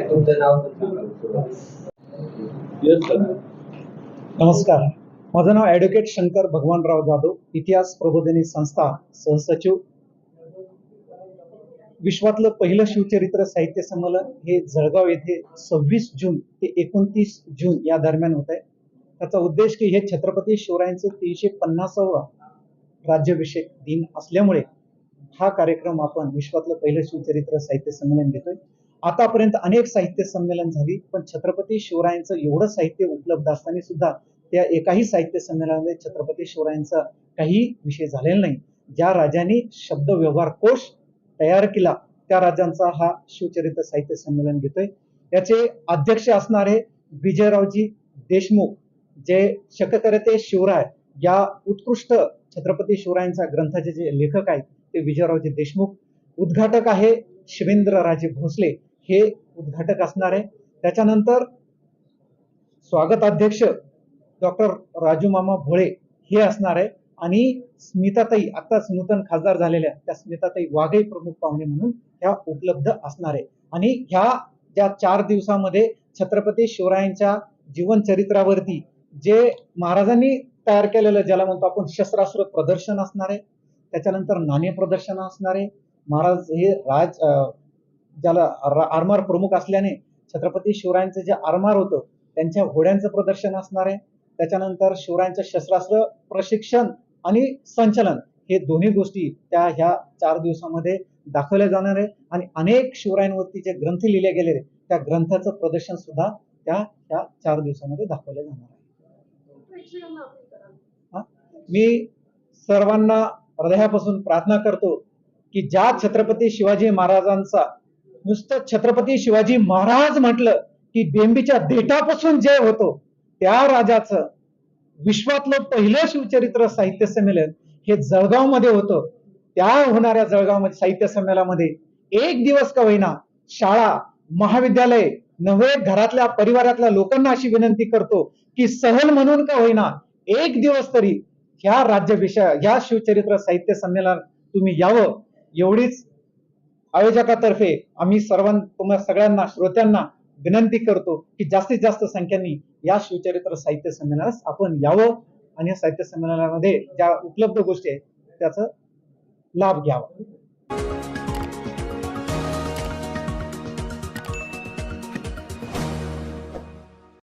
तुमचं नाव. नमस्कार. माझं नाव ॲडव्होकेट शंकर भगवानराव जाधव इतिहास प्रबोधिनी संस्था सहसचिव. विश्वातलं पहिलं शिवचरित्र साहित्य संमेलन हे जळगाव येथे सव्वीस जून ते एकोणतीस जून या दरम्यान होत आहे त्याचा उद्देश की हे छत्रपती शिवरायांचं तीनशे पन्नासावा राज्याभिषेक दिन असल्यामुळे हा कार्यक्रम आपण विश्वातलं पहिलं शिवचरित्र साहित्य संमेलन घेतोय. आतापर्यंत अनेक साहित्य संमेलन झाली पण छत्रपती शिवरायांचं एवढं साहित्य उपलब्ध असताना सुद्धा त्या एकाही साहित्य संमेलनामध्ये छत्रपती शिवरायांचा काही विषय झालेला नाही. ज्या राजांनी शब्द व्यवहार कोश तयार केला त्या राजांचा हा शिवचरित्र साहित्य संमेलन घेतोय. याचे अध्यक्ष असणारे विजयरावजी देशमुख जे शककरते शिवराय या उत्कृष्ट छत्रपती शिवरायांच्या ग्रंथाचे जे लेखक आहेत ते विजयरावजी देशमुख. उद्घाटक आहे शिवेंद्रराजे भोसले. हे उद्घाटक असणार आहे. त्याच्यानंतर स्वागताध्यक्ष डॉक्टर राजू मामा भोळे हे असणार आहे. आणि स्मिताताई आताच नूतन खासदार झालेल्या त्या स्मिताताई वाघे प्रमुख पाहुणे म्हणून ह्या उपलब्ध असणार आहे. आणि ह्या ज्या चार दिवसामध्ये छत्रपती शिवरायांच्या जीवनचरित्रावरती जे महाराजांनी तयार केलेलं ज्याला म्हणतो आपण शस्त्रास्त्र प्रदर्शन असणार आहे. त्याच्यानंतर नाणे प्रदर्शन असणार आहे. महाराज हे राज ज्याला आरमार प्रमुख असल्याने छत्रपती शिवरायांचं जे आरमार होतं त्यांच्या घोड्यांचं प्रदर्शन असणार आहे. त्याच्यानंतर शिवरायांचं शस्त्रास्त्र प्रशिक्षण आणि संचलन हे दोन्ही गोष्टी त्या ह्या चार दिवसामध्ये दाखवल्या जाणार आहे. आणि अनेक शिवरायांवरती जे ग्रंथ लिहिले गेले त्या ग्रंथाचं प्रदर्शन सुद्धा त्या ह्या चार दिवसामध्ये दाखवलं जाणार आहे. मी सर्वांना हृदयापासून प्रार्थना करतो की ज्या छत्रपती शिवाजी महाराजांचा नुसतं छत्रपती शिवाजी महाराज म्हटलं की बेंबीच्या देठापासून जय होतो. त्या राजाचं विश्वातलं पहिलं शिवचरित्र साहित्य संमेलन हे जळगावमध्ये होतं. त्या होणाऱ्या जळगाव साहित्य संमेलनामध्ये एक दिवस का होईना शाळा महाविद्यालय नव्हे घरातल्या परिवारातल्या लोकांना अशी विनंती करतो की सहल म्हणून का होईना एक दिवस तरी ह्या राज्याभिषेक ह्या शिवचरित्र साहित्य संमेलन तुम्ही यावं. एवढीच आयोजकातर्फे आम्ही सर्वां तुम्हा सगळ्यांना श्रोत्यांना विनंती करतो की जास्तीत जास्त संख्येने या शिवचरित्र साहित्य संमेलनास आपण यावं आणि या साहित्य संमेलनामध्ये ज्या उपलब्ध गोष्टी आहेत त्याचा लाभ घ्यावा.